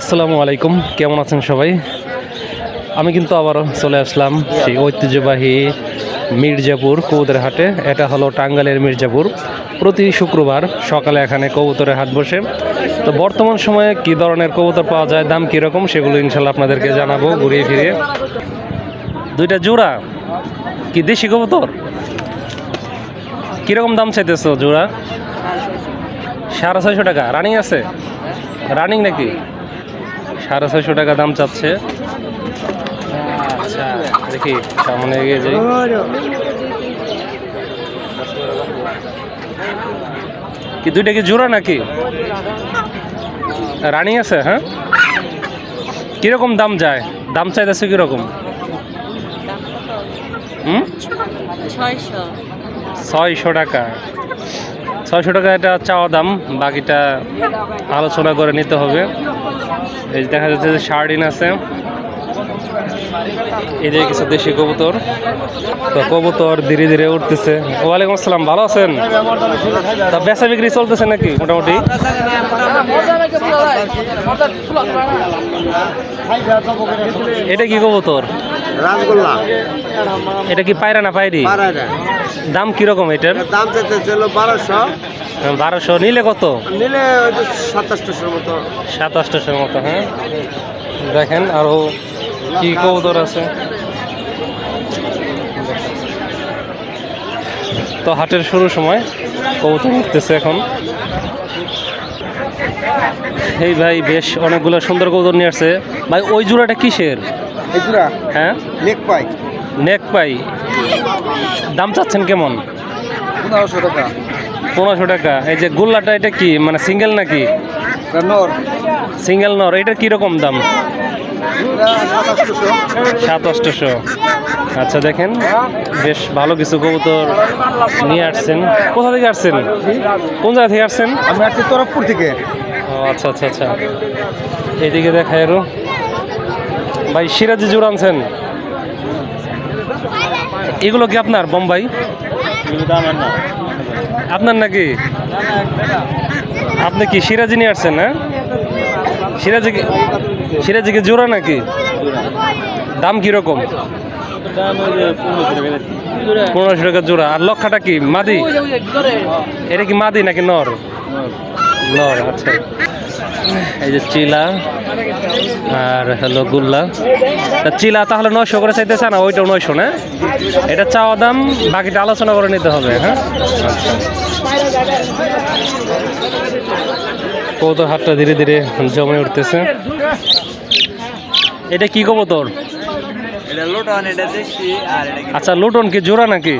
আসসালামু আলাইকুম, কেমন আছেন সবাই? আমি কিন্তু আবারও চলে আসলাম সেই ঐতিহ্যবাহী মির্জাপুর কবুতরের হাটে এটা হলো টাঙ্গালের মির্জাপুর। প্রতি শুক্রবার সকালে এখানে কবুতরের হাট বসে। তো বর্তমান সময়ে কি ধরনের কবুতর পাওয়া যায়, দাম কীরকম সেগুলো ইনশাল্লাহ আপনাদেরকে জানাব ঘুরিয়ে ফিরিয়ে। দুইটা জোড়া? কি দেশি কবুতর? কীরকম দাম চাইতেছো জোড়া? সাড়ে ছয়শো টাকা। রানিং আছে? রানিং নাকি? সাড়ে ছয়শো টাকা দাম চাচ্ছে। আচ্ছা দেখি সামনে এগিয়ে যাই। কি দুইটা কি জোড়া নাকি? রানিং আছে হ্যাঁ? কীরকম দাম যায়? দাম চাইতেছে কীরকম? হুম? ছয়শো। ছয়শো টাকা। ছয়শো টাকা এটা চাওয়া দাম বাকিটা আলোচনা করে নিতে হবে। এই যে দেখা যাচ্ছে যে শার্ডিন আছে। এই যে কিছু দেশি কবুতর। তো কবুতর ধীরে ধীরে উঠতেছে। ওয়ালাইকুম আসসালাম ভালো আছেন? তা বেচা বিক্রি চলতেছে নাকি মোটামুটি? এটা কি কবুতর? রাসগোল্লা এটা কি পায়রা না পায়রি? দাম কীরকম এটার? দাম চাইতে ছিল বারোশো। বারোশো নিলে কত? নিলে সাতাশটাশোর মতো। মতো হ্যাঁ? দেখেন আরও কি কবুতর আছে। তো হাটের শুরুর সময় কবুতর উঠতেছে এখন। এই ভাই বেশ অনেকগুলো সুন্দর কবুতর নিয়ে আসছে। ভাই ওই জোড়াটা কিসের? হ্যাঁ? নেক পাই। নেক পাই। দাম চাচ্ছেন কেমন? পনেরোশো টাকা। পনেরোশো টাকা। এই যে গোল্লাটা এটা কি? মানে সিঙ্গেল নাকি? নর। সিঙ্গেল নর। এটা কীরকম দাম? সাত অষ্টশো আচ্ছা দেখেন। বেশ ভালো কিছু কবুতর নিয়ে আসছেন। কোথা থেকে আসছেন? কোন জায়গা থেকে আসছেন? আমি আসছি তরফপুর থেকে। ও আচ্ছা আচ্ছা আচ্ছা। এইদিকে দেখাই আরও। ভাই সিরাজি জোর আনছেন? এগুলো কি আপনার বোম্বাই? আপনার নাকি? আপনি কি সিরাজি নিয়ে আসছেন হ্যাঁ? সিরাজি সিরাজি কি জোড়া নাকি? দাম কীরকম? পনেরোশো টাকা জোড়া। আর লক্ষাটা কি? মাদি? এটা কি মাদি নাকি নর? নর আচ্ছা। এই যে চিলা আর হলো গুল্লা। চিলা তাহলে নয়শো করে চাইতেছে না ওইটাও নয়শো না? এটা চাওয়া দাম বাকিটা আলোচনা করে নিতে হবে হ্যাঁ? কবুতর হাটটা ধীরে ধীরে জমে উঠতেছে। এটা কি আর এটা আচ্ছা লুটন কি জোড়া নাকি?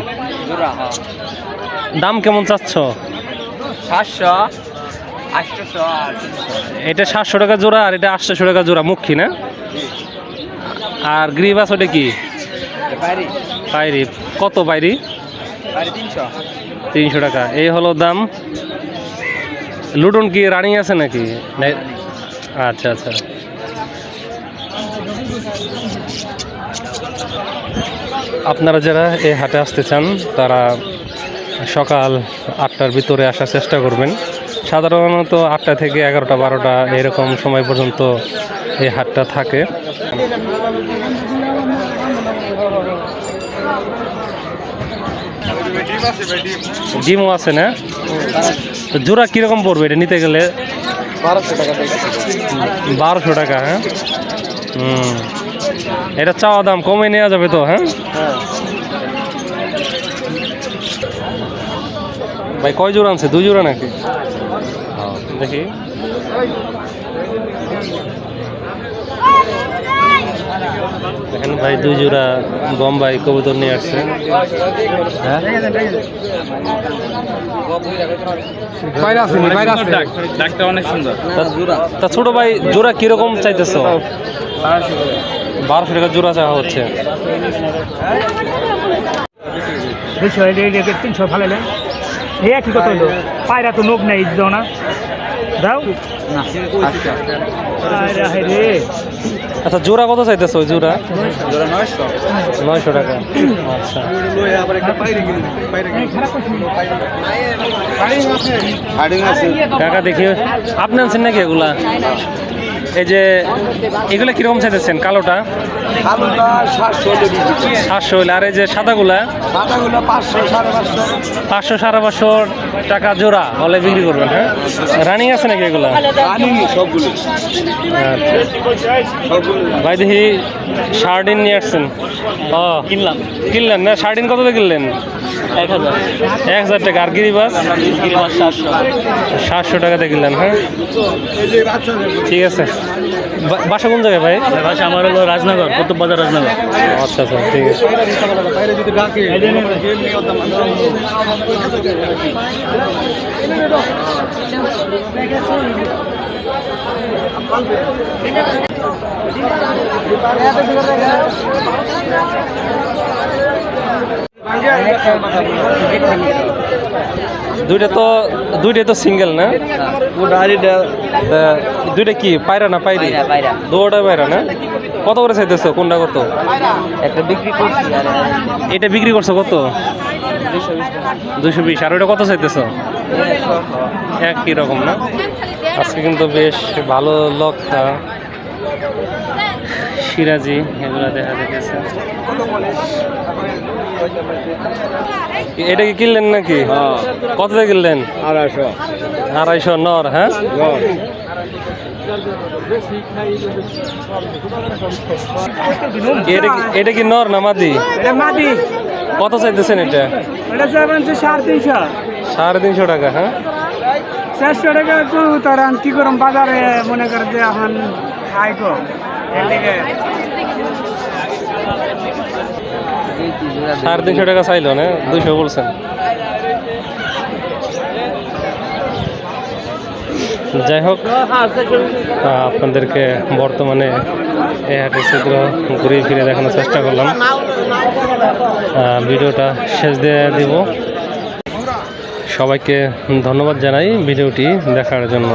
দাম কেমন চাচ্ছ? সাতশো। এটা সাতশো টাকা জোড়া আর এটা আটশোশো টাকা জোড়া মুখী না? আর গ্রিবাস ওটা কি? বাইরে কত পাইরি? তিনশো। টাকা। এই হলো দাম। লুটন কি রানিং আছে নাকি? না- আচ্ছা আচ্ছা। আপনারা যারা এই হাটে আসতে চান তারা সকাল আটটার ভিতরে আসার চেষ্টা করবেন। সাধারণত আটটা থেকে এগারোটা, বারোটা এরকম সময় পর্যন্ত এই হাটটা থাকে। ডিমও আছে না? তো জোড়া কীরকম পড়বে এটা নিতে গেলে? বারোশো টাকা হ্যাঁ? এটা চাওয়া দাম কমে নেওয়া যাবে তো হ্যাঁ হ্যাঁ? ভাই, কয় জোড়া আনছে? দুই জোড়া নাকি? দেখি। দেখেন ভাই দুই জোড়া বোম্বাই কবুতর নিয়ে আসছে। হ্যাঁ? তা- তা ছোট ভাই জোড়া কীরকম চাইতেছ? বারোশো টাকা জোড়া চাওয়া হচ্ছে। তিনশো ফালাইলে এই একই কত হলো। পায়রা তো লোক নেই না। দাও। রে আচ্ছা। জোড়া কত চাইতেছ ওই জোড়া? নয়শো। নয়শো টাকা। আচ্ছা। টাকা দেখি আপনি আনছেন নাকি এগুলা? এই যে এগুলো কীরকম চাইতেছেন কালোটা? সাতশো আর এই যে সাদাগুলা? সাদাগুলো পাঁচশো সাড়ে পাঁচশো। পাঁচশো সাড়ে পাঁচশো টাকা জোড়া হলে বিক্রি করবেন হ্যাঁ? রানিং আছে নাকি এগুলা? ভাই দেখি সার্ডিন নিয়ে আসছেন। ও কিনলাম। কিনলেন না? সার্ডিন কত কিনলেন? এক হাজার। এক হাজার টাকা। আর গিরিবাস? গিরিবাস সাতশো। সাতশো টাকাতে কিনলেন হ্যাঁ? ঠিক আছে। বাসা কোন জায়গায় ভাই? ভাষা আমার হলো রাজনগর কুতুব বাজার রাজনগর। আচ্ছা আচ্ছা ঠিক আছে। বাইরে যদি ডাকে দুইটা তো দুইটা তো সিঙ্গেল না? দুইটা কি? পায়রা না পাইরি দুটা পায়রা। না? কত করে চাইতেছো? কোনটা কত? একটা বিক্রি করছি এটা বিক্রি করছ কত? দুশো বিশ। আর ওটা কত চাইতেছো? একই রকম না? আজকে কিন্তু বেশ ভালো লক্ষা সিরাজি এগুলো দেখা যেতেছে এটা কি কিনলেন নাকি? কত দিয়ে কিনলেন? আড়াইশো। আড়াইশো নর হ্যাঁ? এটা কি- নর না মাদি? মাদি। কত চাইতেছেন এটা? এটা সাড়ে তিনশো। সাড়ে তিনশো টাকা হ্যাঁ? চারশো টাকা তার কি করম বাজারে মনে করে যে এখন গো। সাড়ে তিনশো টাকা চাইলো না? দুইশো বলছেন। যাই হোক আপনাদেরকে বর্তমানে এই হাটের চিত্র ঘুরিয়ে ফিরে দেখানোর চেষ্টা করলাম। ভিডিওটা শেষ দিয়ে দিব। সবাইকে ধন্যবাদ জানাই ভিডিওটি দেখার জন্য।